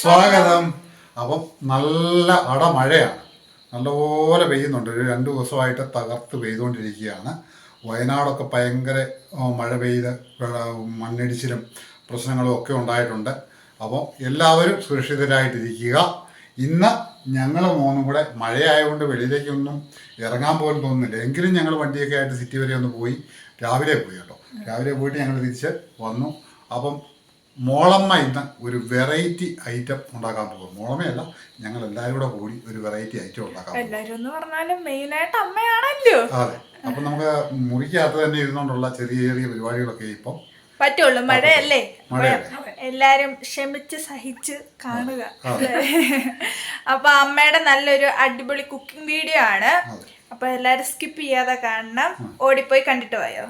സ്വാഗതം. അപ്പം നല്ല അടമഴയാണ്. നല്ലപോലെ പെയ്യുന്നുണ്ട്. ഒരു രണ്ട് ദിവസമായിട്ട് തകർത്ത് പെയ്തുകൊണ്ടിരിക്കുകയാണ്. വയനാടൊക്കെ ഭയങ്കര മഴ പെയ്ത് മണ്ണിടിച്ചിലും പ്രശ്നങ്ങളും ഒക്കെ ഉണ്ടായിട്ടുണ്ട്. അപ്പോൾ എല്ലാവരും സുരക്ഷിതരായിട്ടിരിക്കുക. ഇന്ന് ഞങ്ങൾ മൂന്നും കൂടെ മഴയായതുകൊണ്ട് വെളിയിലേക്കൊന്നും ഇറങ്ങാൻ പോലും തോന്നുന്നില്ല. എങ്കിലും ഞങ്ങൾ വണ്ടിയൊക്കെ ആയിട്ട് സിറ്റി വരെ ഒന്ന് പോയി. രാവിലെ പോയി കേട്ടോ. രാവിലെ പോയിട്ട് ഞങ്ങൾ തിരിച്ച് വന്നു. അപ്പം മോളമ്മ ഇന്ന് ഒരു വെറൈറ്റി ഐറ്റം ഉണ്ടാക്കാൻ പോകും മോളമ്മയല്ല ഞങ്ങൾ എല്ലാവരും കൂടെ കൂടി ഒരു വെറൈറ്റി ഐറ്റം ഉണ്ടാക്കാൻ അമ്മയാണല്ലോ. അതെ. അപ്പൊ നമുക്ക് മുറിക്കകത്ത് തന്നെ ഇരുന്നുകൊണ്ടുള്ള ചെറിയ ചെറിയ പരിപാടികളൊക്കെ ഇപ്പം പറ്റുള്ളൂ. മഴയല്ലേ. എല്ലാരും ക്ഷമിച്ച് സഹിച്ച് കാണുക. അപ്പൊ അമ്മയുടെ നല്ലൊരു അടിപൊളി കുക്കിംഗ് വീഡിയോ ആണ്. അപ്പൊ എല്ലാരും സ്കിപ്പ് ചെയ്യാതെ കാണണം. ഓടിപ്പോയി കണ്ടിട്ട് പോയോ?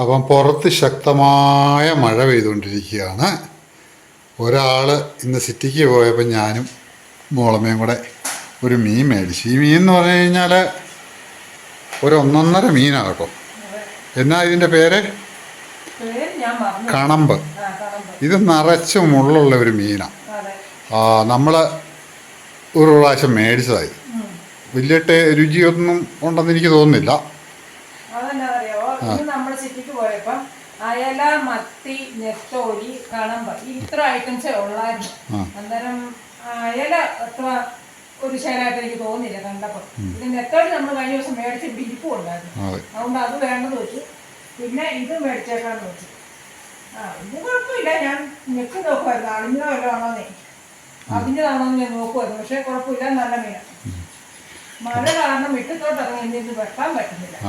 അപ്പം പുറത്ത് ശക്തമായ മഴ പെയ്തുകൊണ്ടിരിക്കുകയാണ്. ഒരാൾ ഇന്ന് സിറ്റിക്ക് പോയപ്പോൾ ഞാനും മോളമ്മയും കൂടെ ഒരു മീൻ മേടിച്ചു. ഈ മീൻ എന്ന് പറഞ്ഞു കഴിഞ്ഞാൽ ഒരു ഒന്നൊന്നര മീനാണ് കേട്ടോ എന്നാ ഇതിന്റെ പേര്? കണമ്പ്. ഇത് നിറച്ച് മുള്ളുള്ള ഒരു മീനാണ് നമ്മൾ ഒരു പ്രാവശ്യം മേടിച്ചതായി. വലിയ രുചിയൊന്നും ഉണ്ടെന്ന് എനിക്ക് തോന്നുന്നില്ല. അതെന്നാറിയാവോ ഇന്ന് നമ്മൾ സിറ്റിക്ക് പോയപ്പം അയല മത്തി നെത്തോലി കളമ്പ് ഇത്ര ഐറ്റംസേ ഉള്ളായിരുന്നു. അന്നേരം അയല അത്ര ഒരു ശേലായിട്ട് എനിക്ക് തോന്നിയില്ല കണ്ടപ്പോൾ. ഇത് നെത്തോലി നമ്മൾ കഴിഞ്ഞ ദിവസം മേടിച്ച് ബിരിപ്പും ഉണ്ടായിരുന്നു. അതെ. അതുകൊണ്ട് അത് വേണ്ടെന്ന് വെച്ചു. പിന്നെ ഇത് മേടിച്ചേക്കാന്ന് വെച്ചു. ആ ഇത് കുഴപ്പമില്ല. ഞാൻ ഞെക്ക് നോക്കുമായിരുന്നു അളിഞ്ഞോ വല്ലതാണോന്നേ അതിന്റെതാണോന്ന് ഞാൻ നോക്കുമായിരുന്നു പക്ഷേ കുഴപ്പമില്ല. നല്ല മീനാണ് മഴ കാരണം മിറ്റത്തോട്ട് ഇറങ്ങി ഇത് വെട്ടാൻ പറ്റുന്നില്ല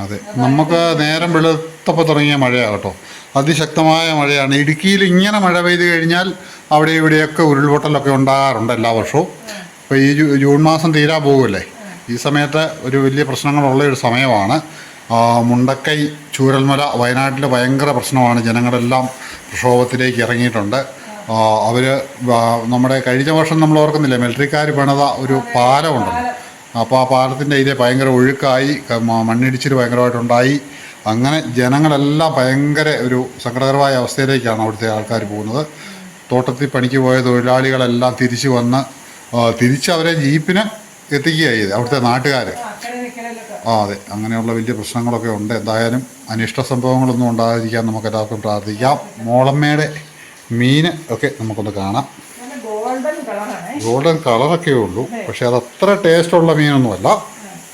അതെ. നമുക്ക് നേരം വെളുത്തപ്പോൾ തുടങ്ങിയ മഴയാണ് കേട്ടോ അതിശക്തമായ മഴയാണ്. ഇടുക്കിയിൽ ഇങ്ങനെ മഴ പെയ്തു കഴിഞ്ഞാൽ അവിടെ ഇവിടെയൊക്കെ ഉരുൾപൊട്ടലൊക്കെ ഉണ്ടാകാറുണ്ട് എല്ലാ വർഷവും. ഇപ്പോൾ ഈ ജൂൺ മാസം തീരാ പോകുമല്ലേ ഈ സമയത്ത് ഒരു വലിയ പ്രശ്നങ്ങളുള്ള ഒരു സമയമാണ്. മുണ്ടക്കൈ ചൂരൽമല വയനാട്ടിൽ ഭയങ്കര പ്രശ്നമാണ്. ജനങ്ങളെല്ലാം പ്രക്ഷോഭത്തിലേക്ക് ഇറങ്ങിയിട്ടുണ്ട്. അവർ നമ്മുടെ കഴിഞ്ഞ വർഷം നമ്മൾ ഓർക്കുന്നില്ലേ മിലിറ്ററിക്കാർ പണിത ഒരു പാലമുണ്ടല്ലോ അപ്പോൾ ആ പാലത്തിന്റെ ഇതിലെ ഭയങ്കര ഒഴുക്കായി മണ്ണിടിച്ചിൽ ഭയങ്കരമായിട്ടുണ്ടായി. അങ്ങനെ ജനങ്ങളെല്ലാം ഭയങ്കര ഒരു സങ്കടകരമായ അവസ്ഥയിലേക്കാണ് അവിടുത്തെ ആൾക്കാർ പോകുന്നത്. തോട്ടത്തിൽ പണിക്ക് പോയ തൊഴിലാളികളെല്ലാം തിരിച്ചു വന്ന് തിരിച്ചവരെ ജീപ്പിന് എത്തിക്കുകയായി അവിടുത്തെ നാട്ടുകാർ ആ അതെ അങ്ങനെയുള്ള വലിയ പ്രശ്നങ്ങളൊക്കെ ഉണ്ട്. എന്തായാലും അനിഷ്ട സംഭവങ്ങളൊന്നും ഉണ്ടാകാതിരിക്കാൻ നമുക്ക് എല്ലാവർക്കും പ്രാർത്ഥിക്കാം. മോളമ്മയുടെ മീൻ ഒക്കെ നമുക്കൊന്ന് കാണാം. ഗോൾഡൻ കളറൊക്കെ ഉള്ളൂ. പക്ഷെ അത് അത്ര ടേസ്റ്റുള്ള മീനൊന്നുമല്ല.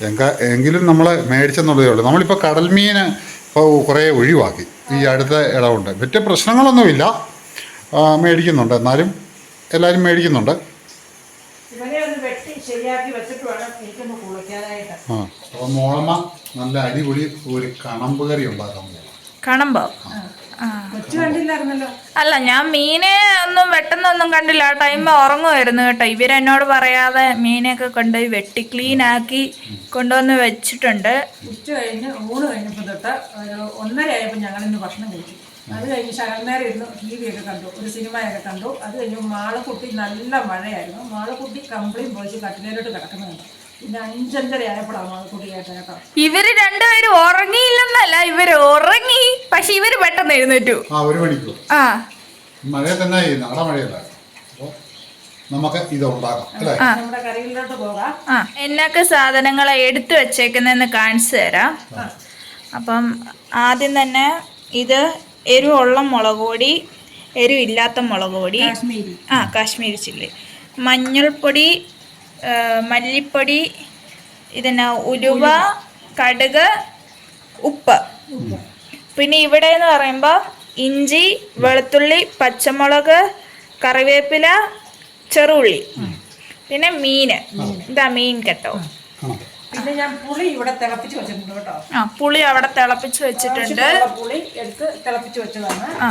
എങ്ക എങ്കിലും നമ്മൾ മേടിച്ചെന്നുള്ളതേ ഉള്ളൂ. നമ്മളിപ്പോൾ കടൽ മീൻ ഇപ്പോൾ കുറേ ഒഴിവാക്കി. ഈ അടുത്ത ഇടവുണ്ട്. മറ്റ് പ്രശ്നങ്ങളൊന്നുമില്ല. മേടിക്കുന്നുണ്ട്. എന്നാലും എല്ലാവരും മേടിക്കുന്നുണ്ട്. ആ അപ്പോൾ മോളമ്മ നല്ല അടിപൊളി ഒരു കണമ്പ് കറി ഉണ്ടാക്കാൻ പോകും കാണുമ്പോ? അല്ല ഞാൻ മീനെ ഒന്നും വെട്ടുന്നൊന്നും കണ്ടില്ല. ആ ടൈം ഉറങ്ങുമായിരുന്നു കേട്ടോ. ഇവരെന്നോട് പറയാതെ മീനൊക്കെ കൊണ്ടുപോയി വെട്ടി ക്ലീൻ ആക്കി കൊണ്ടുവന്ന് വെച്ചിട്ടുണ്ട്. ഉച്ച കഴിഞ്ഞ് ഊണ് കഴിഞ്ഞപ്പോൾ തൊട്ട് ഒരു ഒന്നര ആയപ്പോൾ ഞങ്ങൾ ഇന്ന് ഭക്ഷണം കഴിച്ചു. അത് കഴിഞ്ഞ് ശകലനേരം ഇരുന്ന് ടി വി ഒക്കെ കണ്ടു. ഒരു സിനിമയൊക്കെ കണ്ടു. അത് കഴിഞ്ഞ് മാളക്കുട്ടി നല്ല മഴയായിരുന്നു. മാളക്കുട്ടി കമ്പിളിയും പൊളിച്ച് കട്ടിലേലോട്ട് കിടക്കുന്നുണ്ട്. ഇവർ രണ്ടുപേരും ഉറങ്ങിയില്ലെന്നല്ല ഇവർ ഉറങ്ങി. പക്ഷെ ഇവർ പെട്ടെന്ന് എഴുന്നേറ്റു. ആ ഒരു മണിക്കൂർ. ആ. മഴ തന്നെ ചെയ്യുന്നു മഴയല്ല. നമുക്ക് ഇത് ഉണ്ടാക്കാം അല്ലേ? എന്നൊക്കെ സാധനങ്ങളെ എടുത്തു വെച്ചേക്കുന്നെന്ന് കാണിച്ചു തരാം. അപ്പം ആദ്യം തന്നെ ഇത് എരിവുള്ള മുളക് പൊടി എരിവില്ലാത്ത മുളക് പൊടി കാശ്മീരി. ആ കാശ്മീരി ചില്ലി. മഞ്ഞൾപ്പൊടി മല്ലിപ്പൊടി ഇതിന് ഉലുവ കടുക് ഉപ്പ്. പിന്നെ ഇവിടെ എന്ന് പറയുമ്പോൾ ഇഞ്ചി വെളുത്തുള്ളി പച്ചമുളക് കറിവേപ്പില ചെറുള്ളി പിന്നെ മീന്. ഇതാ മീൻ കേട്ടോ. പിന്നെ ഞാൻ പുളി ഇവിടെ തിളപ്പിച്ച് വെച്ചിട്ടുണ്ട് കേട്ടോ. ആ പുളി അവിടെ തിളപ്പിച്ച് വെച്ചിട്ടുണ്ട്. പുളി എടുത്ത് തിളപ്പിച്ച് വെച്ചതാണ്. ആ.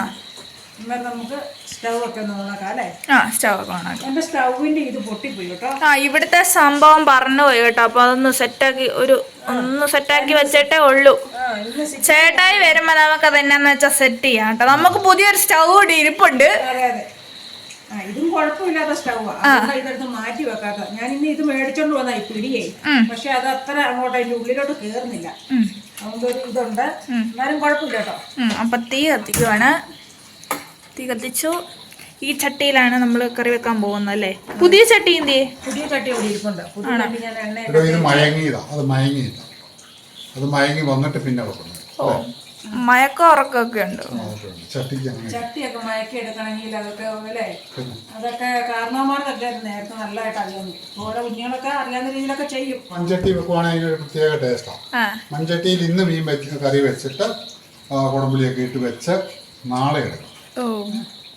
നമുക്ക് സ്റ്റൗ ഒക്കെ ഒന്ന് ഓണാക്കാം അല്ലേ? ആ സ്റ്റവ് ഒക്കെ ഓണാക്കി. എന്റെ സ്റ്റൗവിന്റെ ഇത് പൊട്ടിപ്പോയി കേട്ടോ. ആ ഇവിടുത്തെ സംഭവം പറഞ്ഞു പോയി കേട്ടോ അപ്പൊ അതൊന്ന് സെറ്റാക്കി ഒരു ഒന്ന് സെറ്റാക്കി വെച്ചിട്ടേ ഉള്ളൂ. ചേട്ടായി വരുമ്പോ നമുക്ക് അത് എന്നാന്ന് വെച്ചാൽ സെറ്റ് ചെയ്യാം കേട്ടോ. നമുക്ക് പുതിയൊരു സ്റ്റൗ കൂടി ഇരിപ്പുണ്ട്. അതെ ഇതും കുഴപ്പമില്ലാത്ത സ്റ്റൗവാ അതുകൊണ്ട് ഇതെടുത്ത് മാറ്റി വെക്കാത്ത. ഞാൻ ഇന്ന് ഇത് മേടിച്ചോണ്ട് വന്നാ ഈ പിടിയേ. പക്ഷെ അത് അത്ര അങ്ങോട്ട് അതിന്റെ ഉള്ളിലോട്ട് കേറുന്നില്ല. അതുകൊണ്ട് ഒരു ഇതുണ്ട്. എന്നാലും കുഴപ്പമില്ല കേട്ടോ. അപ്പൊ തീ കത്തിക്കുവാണ്. തീ കത്തിച്ചു. ഈ ചട്ടിയിലാണ് നമ്മൾ കറി വെക്കാൻ പോകുന്നത് അല്ലേ? പുതിയ ചട്ടി എന്ത് പുതിയ ചട്ടി ഇത് മയങ്ങിയതാ. അത് മയങ്ങിയില്ല. അത് മയങ്ങി വന്നിട്ട് പിന്നെ വെക്കുന്നത് ഓ. മയക്ക ഉറക്കമൊക്കെ ഉണ്ട്? ഉണ്ട്. ചട്ടിക്ക് ചട്ടിയൊക്കെ മയക്കി എടുക്കണമെങ്കിൽ അതൊക്കെ അല്ലേ? അതൊക്കെ കാരണവന്മാർക്കൊക്കെ നേരത്തെ നല്ലതായിട്ട് ഓരോ കുഞ്ഞുങ്ങളൊക്കെ അറിയാവുന്ന രീതിയിലൊക്കെ ചെയ്യും. മൺചട്ടി വെക്കുവാണെങ്കിൽ ഒരു പ്രത്യേക ടേസ്റ്റാണ് മൺചട്ടിയിൽ ഇന്ന് മീൻ വെച്ച് കറി വെച്ചിട്ട് കുടമ്പുളിയൊക്കെ ഇട്ട് വെച്ച് നാളെ എടുക്കും.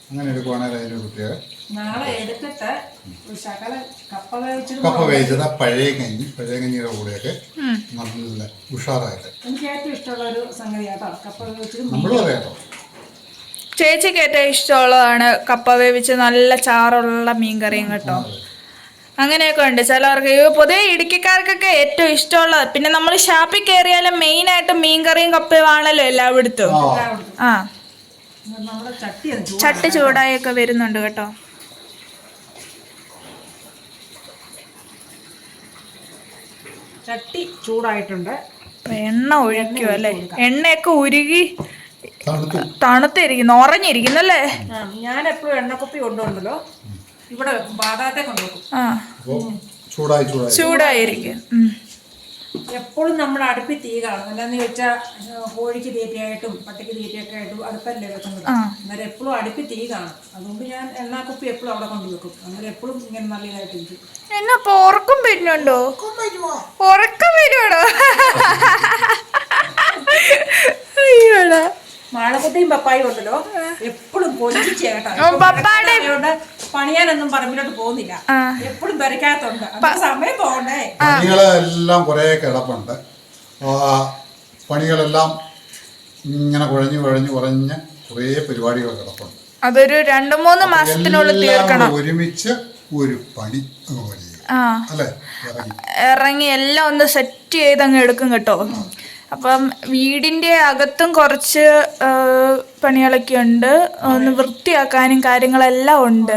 അങ്ങനെ എടുക്കുവാണെങ്കിൽ അതിന്റെ പ്രത്യേക നാളെ എടുത്തിട്ട് ഒരു ശകല കപ്പ വേവിച്ചത് കപ്പ വേവിച്ചത് പഴയ കഞ്ഞി പഴയ കഞ്ഞിയുടെ കൂടെയൊക്കെ. നല്ല ഉഷാറായിട്ട്. എനിക്ക് ഏറ്റവും ഇഷ്ടമുള്ള ഒരു കപ്പ വേവിച്ചത് നമ്മളും അറിയാട്ടോ ചേച്ചിക്ക് ഏറ്റവും ഇഷ്ടമുള്ളതാണ് കപ്പ വേവിച്ച് നല്ല ചാറുള്ള മീൻകറിയും കേട്ടോ. അങ്ങനെയൊക്കെ ഉണ്ട്. ചിലവർക്ക് ഈ പൊതുവെ ഇടുക്കിക്കാർക്കൊക്കെ ഏറ്റവും ഇഷ്ടമുള്ളത് പിന്നെ നമ്മൾ ഷാപ്പിൽ കയറിയാലും മെയിനായിട്ട് മീൻകറിയും കപ്പയും ആണല്ലോ എല്ലായിടത്തും ആ. ആ. ചട്ടി അത് ചൂടാ. ചട്ടി ചൂടായൊക്കെ വരുന്നുണ്ട് കേട്ടോ. ചട്ടി ചൂടായിട്ടുണ്ട്. എണ്ണ ഒഴിക്കും അല്ലേ? എണ്ണയൊക്കെ ഉരുകി തണുത്തിരിക്കുന്നു. ഉറഞ്ഞിരിക്കുന്നു അല്ലേ ഞാൻ എപ്പോഴും എണ്ണക്കുപ്പി കൊണ്ടുണ്ടല്ലോ ഇവിടെ ബാധാത്തെ കൊണ്ടുപോകും അപ്പോൾ ചൂടായി ചൂടായി. ചൂടായിരിക്കും. എപ്പോഴും നമ്മൾ അടുപ്പിൽ തീ കാണും. അല്ലാന്ന് ചോദിച്ചാൽ കോഴിക്ക് തീറ്റയായിട്ടും പട്ടിക്ക് തീറ്റയൊക്കെ ആയിട്ടും അടുപ്പല്ലേ വെക്കുന്നത്. അന്നേരം എപ്പോഴും അടുപ്പിൽ തീ കാണും. അതുകൊണ്ട് ഞാൻ എണ്ണാക്കുപ്പി എപ്പോഴും അവിടെ കൊണ്ടുവെക്കും അന്നേരം എപ്പോഴും ഇങ്ങനെ നല്ലതായിട്ടിരിക്കും എന്നാ ഇപ്പൊ ഉറക്കം വരുന്നുണ്ടോ? ഉറക്കം വരുവാടോ അയ്യോടാ. മാളക്കുട്ടിയും പപ്പായും ഉണ്ടല്ലോ. എപ്പോഴും കൊഞ്ചിച്ച് പണിയാനൊന്നും പറമ്പിലോട്ട് പോകുന്നില്ല. എപ്പോഴും പെരക്കാത്തുണ്ട് അത് സമയം പോകണ്ടേ? പണികളെല്ലാം കുറേ കിടപ്പുണ്ട്. പണികളെല്ലാം ഇങ്ങനെ കുഴഞ്ഞു കുഴഞ്ഞു കുറഞ്ഞ് കുറേ പരിപാടികൾ കിടപ്പുണ്ട്. അതൊരു രണ്ടു മൂന്ന് മാസത്തിനുള്ളിൽ തീർക്കണം. ഒരുമിച്ച് ഒരു പണി അല്ലേ? ഇറങ്ങി. എല്ലാം ഒന്ന് സെറ്റ് ചെയ്ത് അങ്ങ് എടുക്കും കേട്ടോ. അപ്പം വീടിന്റെ അകത്തും കുറച്ച് പണികളൊക്കെ ഉണ്ട്. ഒന്ന് വൃത്തിയാക്കാനും കാര്യങ്ങളെല്ലാം ഉണ്ട്.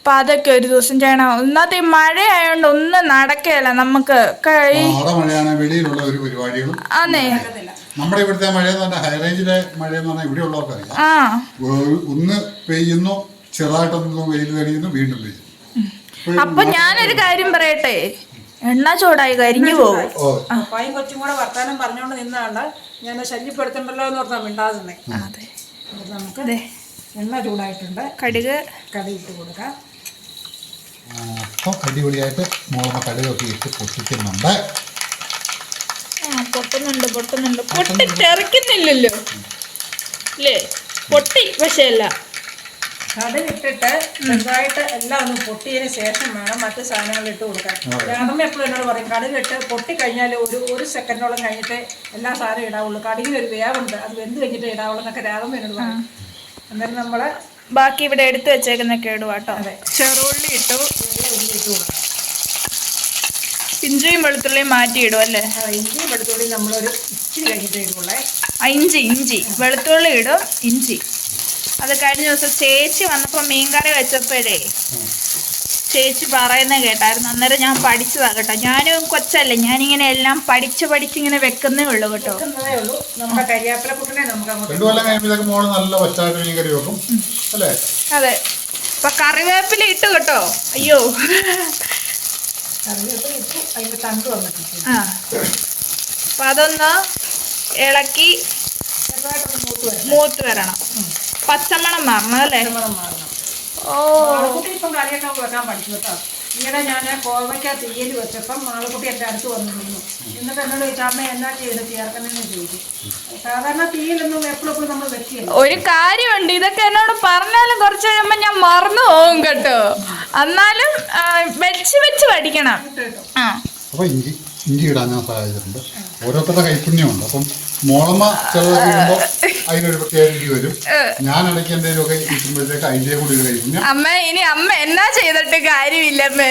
അപ്പൊ അതൊക്കെ ഒരു ദിവസം ചെയ്യണം. ഒന്നാമത്തെ ഈ മഴ ആയതുകൊണ്ട് ഒന്നും നടക്കുകയില്ല നമുക്ക്. അതെ മഴയാണ് വെളിയിലുള്ള ഒരു പരിപാടികളും നമ്മുടെ ഇവിടുത്തെ മഴ എന്ന് പറഞ്ഞാൽ ഹൈ റേഞ്ചിലെ മഴ എന്ന് പറഞ്ഞാൽ ഇവിടെ ഉള്ളവർക്ക് അറിയാം ആ ഒന്ന് പെയ്യുന്നു ചെറുതായിട്ടൊന്ന് വെയിൽ തെളിയുന്നു വീണ്ടും പെയ്യുന്നു അപ്പൊ ഞാനൊരു കാര്യം പറയട്ടെ? എണ്ണ ചൂടായി കരിഞ്ഞു പോകും. ഓ. കൊച്ചും കൂടെ വർത്താനം പറഞ്ഞുകൊണ്ട് നിന്നാണ്ട് ഞാൻ ശല്യപ്പെടുത്തണ്ടല്ലോ എന്ന് പറഞ്ഞാൽ മിണ്ടാതെ അതെ. നമുക്ക് അതെ എണ്ണ ചൂടായിട്ടുണ്ട്. കടുക്. കടി ഇട്ട് കൊടുക്കാം. അപ്പം അടിപൊളിയായിട്ട് മോളമ്മ കടുകൊക്കെ ഇട്ട് പൊട്ടിക്കുന്നുണ്ട്. പൊട്ടുന്നുണ്ട് പൊട്ടുന്നുണ്ട്. പൊട്ടി തെറിക്കുന്നില്ലല്ലോ. അല്ലേ പൊട്ടി പക്ഷേ അല്ല. കടുകിട്ടിട്ട് ചെറുതായിട്ട് എല്ലാം ഒന്ന് പൊട്ടിയതിന് ശേഷം വേണം മറ്റു സാധനങ്ങൾ ഇട്ട് കൊടുക്കാൻ. രാമ എപ്പോഴും എന്നോട് പറയും കടുകിട്ട് പൊട്ടി കഴിഞ്ഞാൽ ഒരു ഒരു സെക്കൻഡോളം കഴിഞ്ഞിട്ട് എല്ലാ സാധനവും ഇടാവുള്ളൂ. കടുകിന് ഒരു വേവുണ്ട്. അത് വെന്ത് കഴിഞ്ഞിട്ട് ഇടാവുള്ളൂ എന്നൊക്കെ രാമ എന്നോട് പറയും. അന്നേരം നമ്മൾ ബാക്കി ഇവിടെ എടുത്തു വെച്ചേക്കുന്ന കേടുവാട്ടോ. ചെറുള്ളി ഇട്ടു. ഇഞ്ചിയും വെളുത്തുള്ളിയും മാറ്റിയിടും അല്ലേ? ആ, ഇഞ്ചിയും വെളുത്തുള്ളി നമ്മളൊരു ഇച്ചിരി കഴിഞ്ഞിട്ട് ഇടുള്ളേ. ആ, ഇഞ്ചി ഇഞ്ചി. വെളുത്തുള്ളി ഇടും ഇഞ്ചി. അത് കഴിഞ്ഞ ദിവസം ചേച്ചി വന്നപ്പോൾ മീൻകറി വെച്ചപ്പോഴേ ചേച്ചി പറയുന്നത് കേട്ടായിരുന്നു. അന്നേരം ഞാൻ പഠിച്ചതാ കേട്ടോ. ഞാനും കൊച്ചല്ലേ. ഞാനിങ്ങനെ എല്ലാം പഠിച്ച് പഠിച്ചിങ്ങനെ വെക്കുന്നേ ഉള്ളൂ കേട്ടോ. അതെ. അപ്പൊ കറിവേപ്പില ഇട്ടു കേട്ടോ. അയ്യോ. ആ. അപ്പൊ അതൊന്ന് ഇളക്കി മൂത്ത് വരും മൂത്ത് വരണം. പച്ചമണം മാറണം അല്ലേ? മാറണം. ഓ. മാളക്കുട്ടി ഇപ്പം കറിയൊക്കെ വെക്കാൻ പഠിച്ചു കേട്ടോ. ഈയിടെ ഞാൻ കോവയ്ക്ക തീയൽ വെച്ചപ്പം മാളക്കുട്ടി എന്റെ അടുത്ത് വന്നിരുന്നു നിന്നു. എന്നിട്ട് എന്നോട് ചോദിച്ചു അമ്മ എന്നാ ചെയ്ത്? ചേർക്കണമെന്ന് ചോദിച്ചു. സാധാരണ തീയലൊന്നും എപ്പോഴും നമ്മൾ വെക്കുകയല്ല ഒരു കാര്യമുണ്ട് ഇതൊക്കെ എന്നോട് പറഞ്ഞാലും കുറച്ച് കഴിയുമ്പോ ഞാൻ മറന്നു പോകും കേട്ടോ. എന്നാലും വെച്ച് വെച്ച് പഠിക്കണം. ആ. അപ്പോൾ ഇഞ്ചി ഇഞ്ചി ഇടാൻ ഞാൻ സഹായിച്ചിട്ടുണ്ട്. ഓരോരുത്തരുടെ കൈപ്പുണ്യമുണ്ട്. അപ്പം മോളമ്മ ഇടുമ്പോൾ അതിനൊരു പ്രത്യേക രീതി വരും. ഞാൻ ഇടയ്ക്ക് എന്തെങ്കിലുമൊക്കെ ഇരിക്കുമ്പോഴത്തേക്ക് അതിന്റെ കൂടി ഒരു അമ്മ ഇനി അമ്മ എന്നാ ചെയ്തിട്ട് കാര്യമില്ലമ്മേ.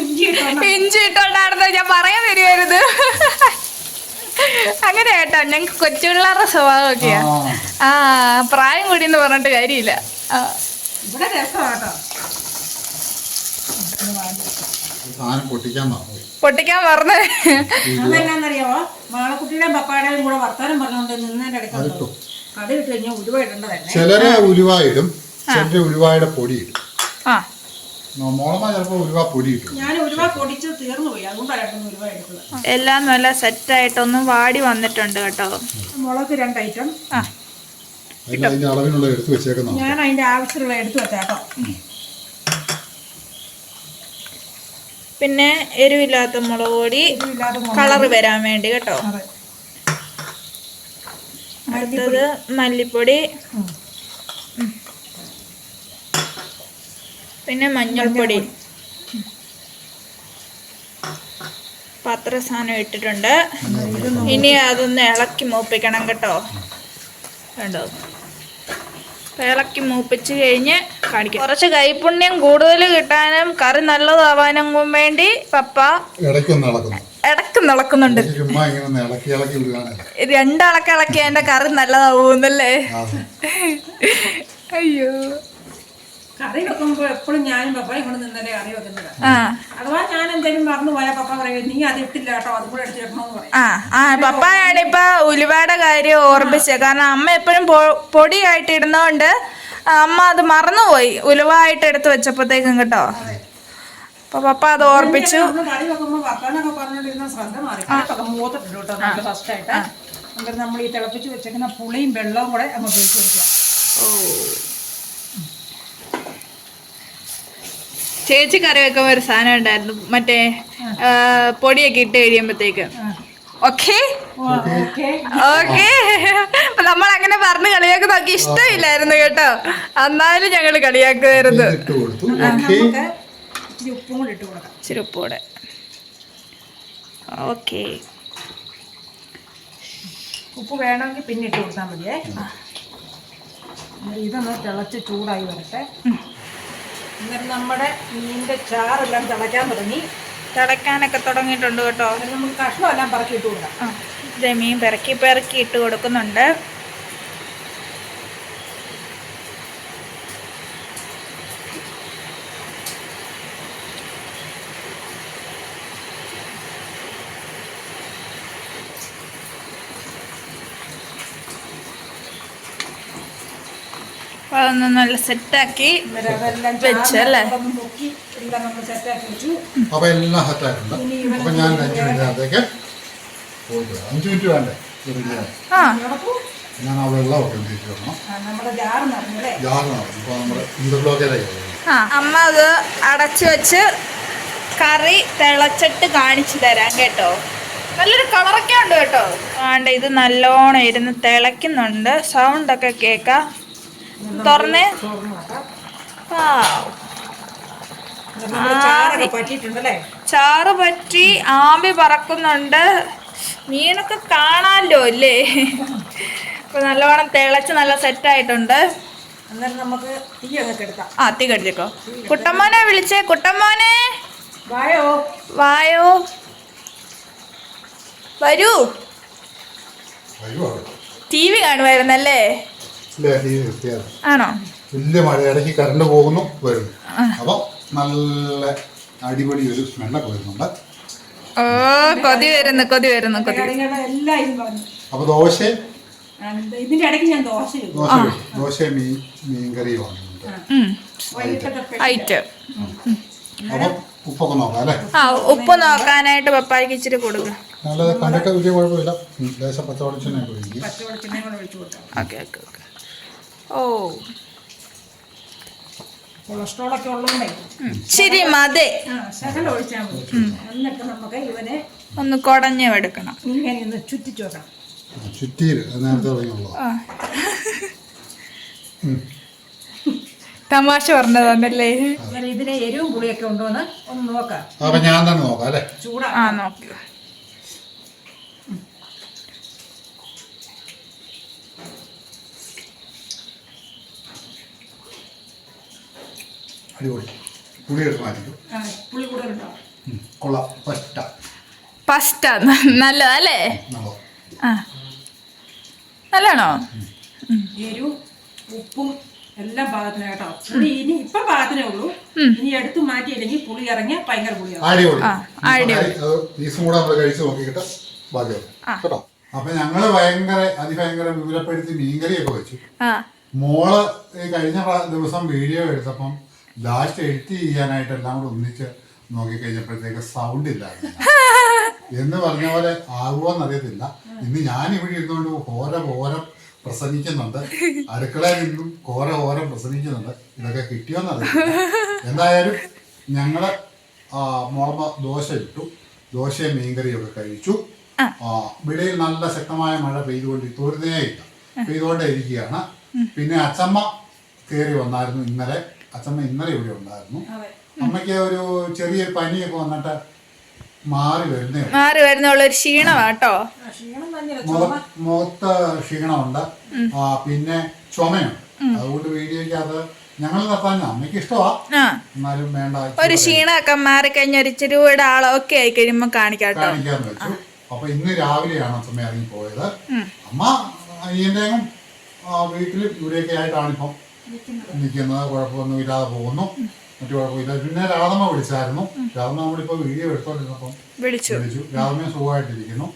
ഇഞ്ചി ഇട്ടോണ്ട്. ഇഞ്ചി ഇട്ടോണ്ടായിരുന്നു ഞാൻ പറയാൻ വരുമായിരുന്നു അങ്ങനെ കേട്ടോ ഞങ്ങൾക്ക് കൊച്ചുപിള്ളേരുടെ സ്വഭാവമൊക്കെയാ. ആ. ആ പ്രായം കൂടി എന്ന് പറഞ്ഞിട്ട് കാര്യമില്ല. ആ. ഇവിടെ രസമാട്ടോ പൊട്ടിക്കാൻ പറഞ്ഞു. അതെന്നാന്നറിയാമോ മാളക്കുട്ടിയുടെയും പപ്പാടേയും കൂടെ വർത്താനം പറഞ്ഞുകൊണ്ട് നിന്നതിന്റെ ഇടയ്ക്ക് അടുത്ത് കട ഇട്ട് കഴിഞ്ഞാൽ ഉരുവ ഇടേണ്ടതല്ലേ? ചിലര് ഉലുവായുടെ പൊടി ഇടും. ഉലുവ പൊടി എല്ലാം നല്ല സെറ്റായിട്ടൊന്നും വാടി വന്നിട്ടുണ്ട് കേട്ടോ. മുളക് രണ്ട് ഐറ്റം ആ. അതിന്റെ അളവിനുള്ള എടുത്ത് വെച്ചേക്കാം ഞാൻ അതിന്റെ ആവശ്യമുള്ള എടുത്ത് വെച്ചേക്കാം. പിന്നെ എരിവില്ലാത്ത മുളക് പൊടി കളർ വരാൻ വേണ്ടി കേട്ടോ. അടുത്തത് മല്ലിപ്പൊടി. പിന്നെ മഞ്ഞൾപ്പൊടി. പത്ര സാധനം ഇട്ടിട്ടുണ്ട്. ഇനി അതൊന്ന് ഇളക്കി മൂപ്പിക്കണം കേട്ടോ. കണ്ടോ? ഇളക്കി മൂപ്പിച്ച് കഴിഞ്ഞ് കാണിക്കാം. കുറച്ച് കൈപുണ്യം കൂടുതൽ കിട്ടാനും കറി നല്ലതാവാനും വേണ്ടി പപ്പ ഇടക്കും നടക്കുന്നുണ്ട് ഇത് ഇങ്ങനെ ഒന്ന് ഇളക്കി ഇളക്കി വിടുകയാണല്ലോ രണ്ടിളക്കി എന്റെ കറി നല്ലതാവൂന്നല്ലേ? അയ്യോ. കറി വെക്കുമ്പോൾ എപ്പോഴും ഞാനും പപ്പ ഇവിടെ നിന്നല്ലേ കറി വെക്കുന്നത്. ആ. അഥവാ ഞാൻ എന്തെങ്കിലും മറന്നു പോയാൽ പപ്പ പറയും നീ അത് ഇട്ടില്ല കേട്ടോ അതും കൂടെ എടുത്ത് വെക്കണമെന്ന് പറയും. ആ ആ പപ്പായാണ് ഇപ്പൊ ഉലുവയുടെ കാര്യം ഓർമ്മിച്ചത്. കാരണം അമ്മ എപ്പോഴും പൊടിയായിട്ട് ഇടുന്നോണ്ട് അമ്മ അത് മറന്നുപോയി ഉലുവായിട്ട് എടുത്ത് വെച്ചപ്പോഴത്തേക്കും കേട്ടോ. അപ്പൊ പപ്പ അത് ഓർപ്പിച്ചു ഫസ്റ്റായിട്ട് കറി വെക്കുമ്പോൾ വർത്താനൊക്കെ പറഞ്ഞോണ്ടിരുന്ന ശ്രദ്ധ മാറി. കറിയൊക്കെ മൂത്തിട്ടുണ്ട് കേട്ടോ നമുക്ക് ഫസ്റ്റ് ആയിട്ട്. എന്നിട്ട് നമ്മൾ ഈ തിളപ്പിച്ച് വെച്ചേക്കുന്ന പുളിയും വെള്ളവും കൂടെ അങ്ങോട്ട് ഓ കൊടുക്കുക. ചേച്ചി കറി വെക്കുമ്പോ ഒരു സാധനം ഉണ്ടായിരുന്നു. മറ്റേ പൊടിയൊക്കെ ഇട്ട് കഴിയുമ്പോഴത്തേക്ക് ഓക്കെ? ഓക്കെ. ഓക്കെ. നമ്മൾ അങ്ങനെ പറഞ്ഞ് കളിയാക്കുന്ന നോക്കി. ഇഷ്ടമില്ലായിരുന്നു കേട്ടോ. എന്നാലും ഞങ്ങൾ കളിയാക്കുമായിരുന്നു ഇച്ചിരി ഉപ്പും കൂടി ഇട്ട് കൊടുക്കാം. ഇച്ചിരി ഉപ്പൂടെ ഓക്കെ. ഉപ്പ് വേണമെങ്കിൽ പിന്നെ ഇട്ട് കൊടുത്താൽ മതിയേ. ഇതൊന്ന് തിളച്ച് ചൂടായി വരട്ടെ. എന്നിട്ട് നമ്മുടെ മീനിന്റെ ചാറെല്ലാം തിളയ്ക്കാൻ തുടങ്ങി. തിളയ്ക്കാനൊക്കെ തുടങ്ങിയിട്ടുണ്ട് കേട്ടോ. നമുക്ക് കഷ്ണമെല്ലാം പറക്കി ഇട്ട് കൊടുക്കാം. ഇതേ മീൻ പിറക്കി പിറക്കി ഇട്ട് കൊടുക്കുന്നുണ്ട്. അതൊന്ന് നല്ല സെറ്റാക്കി വെച്ച് അല്ലേ മുക്കി എല്ലാം നമ്മൾ സെറ്റാക്കി വെച്ചു. അപ്പൊ എല്ലാം സെറ്റായിട്ടുണ്ട് ഞാൻ അഞ്ച് മിനിറ്റിനകത്തേക്ക് പോയിട്ട് വരാം. അഞ്ച് മിനിറ്റ് വേണ്ടേ? ആ. ഞാൻ ആ വെള്ളമൊക്കെ വെക്കണം ജാറ് ഇപ്പോൾ നമ്മുടെ അമ്മ അത് അടച്ചു വെച്ച് കറി തിളച്ചിട്ട് കാണിച്ചു തരാം കേട്ടോ. നല്ലൊരു കളറൊക്കെ ഉണ്ട് കേട്ടോ. ആണ്ട് ഇത് നല്ലോണം ഇരുന്ന് തിളയ്ക്കുന്നുണ്ട്. സൗണ്ടൊക്കെ കേക്കാം തുറന്നേ? ആ ചാറ് പറ്റി ആമ്പി പറക്കുന്നുണ്ട്. മീനൊക്കെ കാണാമല്ലോ അല്ലേ ഇപ്പൊ നല്ലവണ്ണം തിളച്ച് നല്ല സെറ്റായിട്ടുണ്ട് ആയിട്ടുണ്ട്. ആ തീ കടിച്ചേക്കോ. കുട്ടമ്മോനെ വിളിച്ചേ കുട്ടമ്മോനെ. വായോ? വായോ. വരൂ. ടി വി കാണുമായിരുന്നല്ലേ? ആണോ? വലിയ മഴ ഇടയ്ക്ക് കറണ്ട് പോകുന്നു വരുന്നു. അപ്പോൾ നല്ല അടിപൊളി ഒരു സ്മെല്ലൊക്കെ വരുന്നുണ്ട്. ഓ കൊതി വരുന്നു കൊതി വരുന്നു കൊതി അപ്പോൾ ദോശ ഇതിന്റെ ഇടയ്ക്ക് ഞാൻ ദോശ മീൻ മീൻ കറിയും വാങ്ങുന്നുണ്ട് ഉം. വൈകിട്ടത്തെ special. ഐറ്റം. അപ്പം ഉപ്പൊക്കെ നോക്കാം അല്ലേ? ആ ഉപ്പ് നോക്കാനായിട്ട് പപ്പായ്ക്ക് ഇച്ചിരി കൊടുക്കുക നല്ലത് കണ്ടിട്ട് വലിയ കുഴപ്പമില്ല. ലേശം ഒഴിക്കും. കൊടുക്കാം. Okay okay okay. ഓ. കൊളസ്ട്രോൾ ഒക്കെ ഉള്ളതുകൊണ്ടേ ശരി മതി. ആ ശകലം ഒഴിച്ചാൽ മതി. എന്നിട്ട് നമുക്ക് ഇവനെ ഒന്ന് കുടഞ്ഞു എടുക്കണം ഇങ്ങനെ ഒന്ന് ചുറ്റിച്ചു വെക്കണം. ചുറ്റീര് നേരത്തെ തുടങ്ങിയുള്ളത് ആ. തമാശ പറഞ്ഞതാണല്ലേ ഇതിന് ഇതിനെ എരിവും പുളിയൊക്കെ ഉണ്ടോന്ന് ഒന്ന് നോക്കാം. അപ്പം ഞാൻ തന്നെ നോക്കാം അല്ലേ? ചൂടാ. ആ നോക്കി. അടിപൊളി. പുളി എടുത്ത് മാറ്റിക്കും. ആ, പുളി കൂടുതലുണ്ടോ ഉം, കൊള്ളാം. പറ്റ. ഫസ്റ്റ് നല്ലതല്ലേ? നല്ലോ ആ. നല്ലതാണോ? എരിവും ഉപ്പും എല്ലാം പാകത്തിന് കേട്ടോ. പുളി ഇനി ഇപ്പൊ പാകത്തിനേ ഉള്ളൂ. ഇനി എടുത്ത് മാറ്റിയില്ലെങ്കിൽ പുളി ഇറങ്ങിയ ഭയങ്കര കേട്ടോ? അപ്പൊ ഞങ്ങൾ ഭയങ്കര അതിഭയങ്കര വിപുലപ്പെടുത്തി മീൻകറിയൊക്കെ വെച്ചു. ആ. മോൾ ഈ കഴിഞ്ഞ ദിവസം വീഡിയോ എടുത്തപ്പം ലാസ്റ്റ് എഡിറ്റ് ചെയ്യാനായിട്ട് എല്ലാം കൂടെ ഒന്നിച്ച് നോക്കിക്കഴിഞ്ഞപ്പോഴത്തേക്ക് സൗണ്ട് ഇല്ലായിരുന്നു എന്ന് പറഞ്ഞ പോലെ ആകുമോന്നറിയത്തില്ല ഇന്ന് ഞാൻ ഇവിടെ ഇരുന്നുകൊണ്ട് ഓരോ ഓരോ പ്രസംഗിക്കുന്നുണ്ട്. അടുക്കളയിൽ നിന്നും ഓരോ ഓരോ പ്രസംഗിക്കുന്നുണ്ട്. ഇതൊക്കെ കിട്ടിയോന്നറിയില്ല എന്തായാലും ഞങ്ങൾ മുളമ്പ ദോശ ഇട്ടു. ദോശയും മീൻകറിയൊക്കെ കഴിച്ചു. ആ, വെളിയിൽ നല്ല ശക്തമായ മഴ പെയ്തുകൊണ്ട് തോരുന്നേ ഇല്ല. പെയ്തുകൊണ്ടേ ഇരിക്കുകയാണ്. പിന്നെ അച്ചമ്മ കയറി വന്നായിരുന്നു ഇന്നലെ. അച്ചമ്മ ഇന്നലെ ഇവിടെ ഉണ്ടായിരുന്നു. അമ്മയ്ക്ക് ഒരു ചെറിയ പനിയൊക്കെ വന്നിട്ട് മാറി വരുന്നേ. മാറി വരുന്നുള്ള ഒരു ക്ഷീണമാട്ടോ മുഖത്ത് ക്ഷീണമുണ്ട്. ആ പിന്നെ ചുമയുണ്ട്. അതുകൊണ്ട് വീഡിയോയ്ക്ക് അത് ഞങ്ങൾ അമ്മയ്ക്ക് ഇഷ്ടമാ. എന്നാലും വേണ്ട ഒരു ക്ഷീണമൊക്കെ മാറി കഴിഞ്ഞ ഒരു ഇച്ചിരി കൂടെ ആളൊക്കെ ആയി കഴിയുമ്പോ കാണിക്കാട്ടോ കാണിക്കാന്ന് വെച്ചു അപ്പൊ ഇന്ന് രാവിലെയാണ് അച്ഛമ്മ ഇറങ്ങി പോയത് അമ്മ അയ്യന്റെയും വീട്ടിൽ ഇവിടെയൊക്കെ ആയിട്ടാണ് ഇപ്പം നിൽക്കുന്നത്. കുഴപ്പമൊന്നും ഇല്ലാതെ പോകുന്നു. മറ്റു കുഴപ്പമില്ല. പിന്നെ രാധമ്മ വിളിച്ചായിരുന്നു. രാധമ്മ നമ്മളിപ്പോ വീഡിയോ എടുത്തോണ്ടിരുന്നപ്പം വിളിച്ചു. വിളിച്ചു. രാധമ്മ സുഖമായിട്ടിരിക്കുന്നു.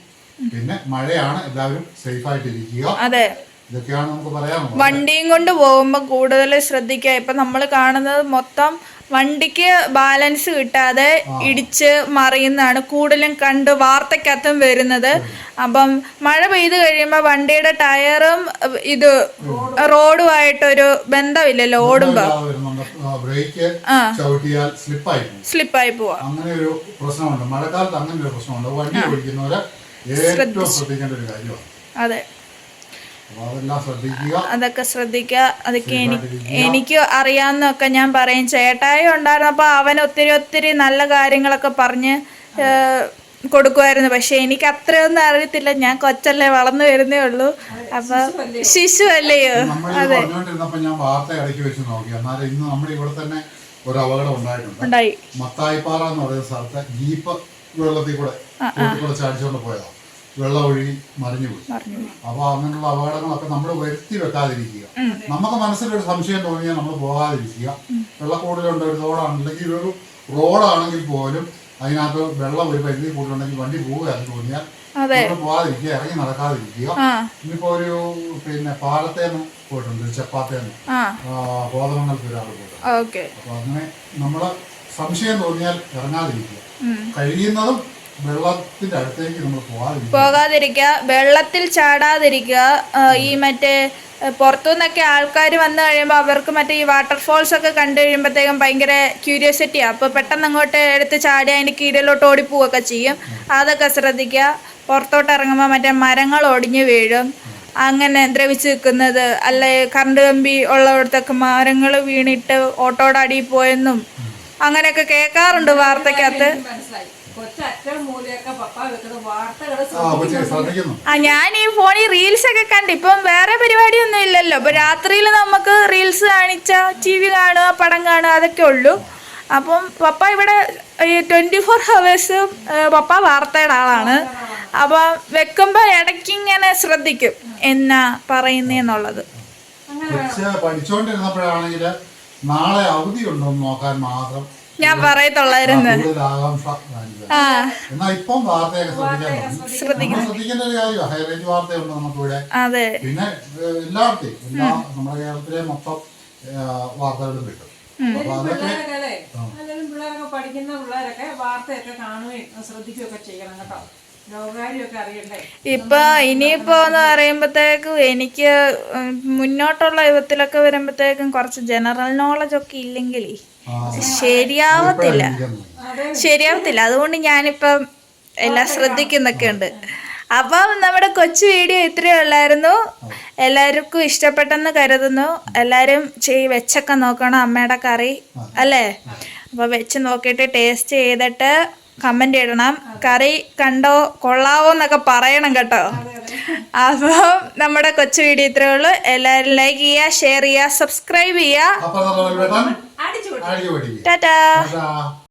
പിന്നെ മഴയാണ്. എല്ലാവരും സേഫ് ആയിട്ടിരിക്കുക അതെ. ഇതൊക്കെയാണ് നമുക്ക് പറയാനുള്ളത്. വണ്ടിയും കൊണ്ട് പോകുമ്പോൾ കൂടുതൽ ശ്രദ്ധിക്കുക. ഇപ്പൊ നമ്മൾ കാണുന്നത് മൊത്തം വണ്ടിക്ക് ബാലൻസ് കിട്ടാതെ ഇടിച്ച് മറിയുന്നതാണ് കൂടുതലും കണ്ട് വാർത്തക്കകത്തും വരുന്നത്. അപ്പം മഴ പെയ്ത് കഴിയുമ്പോൾ വണ്ടിയുടെ ടയറും ഇത് റോഡുമായിട്ടൊരു ബന്ധമില്ലല്ലോ ഓടുമ്പോ. ഇല്ലാതെ വരുന്നുണ്ട് ആ, ബ്രേക്ക് ചവിട്ടിയാൽ സ്ലിപ്പായി സ്ലിപ്പായി പോവാ. അങ്ങനെ ഒരു പ്രശ്നമുണ്ട്. മഴക്കാലത്ത് അങ്ങനെ ഒരു പ്രശ്നമുണ്ട്. വണ്ടി ഓടിക്കുന്നവര് ഏറ്റവും ശ്രദ്ധിക്കേണ്ട ഒരു കാര്യമാണ്. അതെ. അതൊക്കെ ശ്രദ്ധിക്കുക. അതൊക്കെ എനിക്ക് എനിക്ക് അറിയാവുന്നതൊക്കെ ഞാൻ പറയും. ചേട്ടായി ഉണ്ടായിരുന്നപ്പോൾ അവൻ ഒത്തിരി ഒത്തിരി നല്ല കാര്യങ്ങളൊക്കെ പറഞ്ഞ് കൊടുക്കുമായിരുന്നു. പക്ഷെ എനിക്ക് അത്രയൊന്നും അറിയത്തില്ല. ഞാൻ കൊച്ചല്ലേ വളർന്നു വരുന്നേ ഉള്ളൂ. അപ്പൊ ശിശു അല്ലയോ അതെ ഞാൻ വാർത്ത ഇടയ്ക്ക് വെച്ച് നോക്കി. എന്നാലും ഇന്ന് നമ്മുടെ ഇവിടെ തന്നെ ഒരു അപകടം ഉണ്ടായിട്ടുണ്ട്. ഉണ്ടായി. മത്തായിപ്പാറ എന്ന് പറയുന്ന സ്ഥലത്ത് ജീപ്പ് വെള്ളത്തിൽ കൂടെ ചാടിച്ചോണ്ട് കൂടെ ചാടിച്ചുകൊണ്ട് പോയതാ. വെള്ളം ഒഴുകി മറിഞ്ഞു പോയി പറഞ്ഞു അപ്പൊ അങ്ങനെയുള്ള അപകടങ്ങളൊക്കെ നമ്മൾ വരുത്തി വെക്കാതിരിക്കുക. നമുക്ക് മനസ്സിലൊരു സംശയം തോന്നിയാൽ നമ്മൾ പോകാതിരിക്കുക. വെള്ളക്കൂടുതലുണ്ട് ഒരു തോടാണെങ്കിൽ ഒരു റോഡാണെങ്കിൽ പോലും അതിനകത്ത് വെള്ളം ഒരു പരിധി കൂടുതലുണ്ടെങ്കിൽ വണ്ടി പോവുകയെന്ന് തോന്നിയാൽ നമ്മൾ പോകാതിരിക്കുക ഇറങ്ങി നടക്കാതിരിക്കുക. ഇന്നിപ്പോ ഒരു പിന്നെ പാലത്തേന്ന് പോയിട്ടുണ്ട് ചപ്പാത്തേന്ന്. ആ. ബോധമംഗലത്ത് ഒരാൾ പോയിട്ടുണ്ട്. അപ്പൊ അങ്ങനെ നമ്മൾ സംശയം തോന്നിയാൽ ഇറങ്ങാതിരിക്കുക. കഴിയുന്നതും വെള്ളത്തിന്റെ അടുത്തേക്ക് നമ്മൾ പോകാതിരിക്കുക. പോകാതിരിക്കുക വെള്ളത്തിൽ ചാടാതിരിക്കുക. ഈ മറ്റേ പുറത്തുനിന്നൊക്കെ ആൾക്കാർ വന്നു കഴിയുമ്പോൾ അവർക്ക് മറ്റേ ഈ വാട്ടർഫോൾസ് ഒക്കെ കണ്ടു കഴിയുമ്പോഴത്തേക്കും ഭയങ്കര ക്യൂരിയോസിറ്റിയാണ് അപ്പോൾ പെട്ടെന്ന് അങ്ങോട്ട് എടുത്ത് ചാടി അതിന്റെ കീഴിലോട്ട് ഓടിപ്പോവുകയൊക്കെ ചെയ്യും. അതൊക്കെ ശ്രദ്ധിക്കുക. പുറത്തോട്ട് ഇറങ്ങുമ്പോൾ മറ്റേ മരങ്ങൾ ഒടിഞ്ഞു വീഴും. അങ്ങനെ ദ്രവിച്ച് നിൽക്കുന്നത് അല്ലെ കറണ്ട് കമ്പി ഉള്ളിടത്തൊക്കെ മരങ്ങൾ വീണിട്ട് ഓട്ടോയുടെ അടിയിൽ പോയെന്നും അങ്ങനെയൊക്കെ കേൾക്കാറുണ്ട് വാർത്തക്കകത്ത് ആ ഞാൻ ഈ ഫോണിൽ റീൽസ് ഒക്കെ കണ്ട് ഇപ്പം വേറെ പരിപാടി ഒന്നും ഇല്ലല്ലോ. ഇപ്പൊ രാത്രിയിൽ നമുക്ക് റീൽസ് കാണിച്ച ടി വി കാണുക പടം കാണുക അതൊക്കെ ഉള്ളൂ. അപ്പം പപ്പ ഇവിടെ ട്വന്റി ഫോർ ഹവേഴ്സും പപ്പ വാർത്തയുടെ ആളാണ്. അപ്പൊ വെക്കുമ്പോ ഇടയ്ക്ക് ഇങ്ങനെ ശ്രദ്ധിക്കും എന്നാ പറയുന്നേന്നുള്ളത് പഠിച്ചോണ്ടിരുന്നപ്പോഴാണെങ്കിൽ നാളെ അവധി ഉണ്ടോ എന്ന് നോക്കാൻ മാത്രം ഞാൻ പറയത്തുള്ളായിരുന്നു. ആ ഇപ്പം വാർത്തയൊക്കെ ശ്രദ്ധിക്കാൻ തുടങ്ങി. നമ്മൾ ശ്രദ്ധിക്കേണ്ട ഒരു കാര്യമാണ് ഹൈറേഞ്ച് വാർത്തയുണ്ട് നമുക്കിവിടെ. അതെ. പിന്നെ ഏഹ്, എല്ലായിടത്തെയും എല്ലാ നമ്മുടെ കേരളത്തിലെ മൊത്തം വാർത്തകളും കിട്ടും. അപ്പൊ അതൊക്കെ പിള്ളേരൊക്കെ അല്ലേ? പഠിക്കുന്ന പിള്ളേരൊക്കെ വാർത്തയൊക്കെ കാണുകയും അത് ശ്രദ്ധിക്കുകയൊക്കെ ചെയ്യണം കേട്ടോ. ഇപ്പൊ ഇനിയിപ്പോ എന്ന് പറയുമ്പോഴത്തേക്കും എനിക്ക് മുന്നോട്ടുള്ള യുഗത്തിലൊക്കെ വരുമ്പോഴത്തേക്കും കുറച്ച് ജനറൽ നോളജ് ഒക്കെ ഇല്ലെങ്കിൽ ശരിയാവത്തില്ല. ശരിയാവത്തില്ല. അതുകൊണ്ട് ഞാനിപ്പം എല്ലാം ശ്രദ്ധിക്കുന്നൊക്കെ ഉണ്ട് അപ്പം നമ്മുടെ കൊച്ചു വീഡിയോ ഇത്രയേ ഉള്ളായിരുന്നു. എല്ലാവർക്കും ഇഷ്ടപ്പെട്ടെന്ന് കരുതുന്നു. എല്ലാവരും ചെയ് വെച്ചൊക്കെ നോക്കണം അമ്മയുടെ കറി. അല്ലേ? അപ്പോൾ വെച്ച് നോക്കിയിട്ട് ടേസ്റ്റ് ചെയ്തിട്ട് കമന്റ് ഇടണം. കറി കണ്ടോ കൊള്ളാവോ എന്നൊക്കെ പറയണം കേട്ടോ. അപ്പോൾ നമ്മുടെ കൊച്ചു വീഡിയോ ഇത്രേ ഉള്ളൂ. എല്ലാവരും ലൈക്ക് ചെയ്യുക ഷെയർ ചെയ്യുക സബ്സ്ക്രൈബ് ചെയ്യുക. ടാറ്റാ.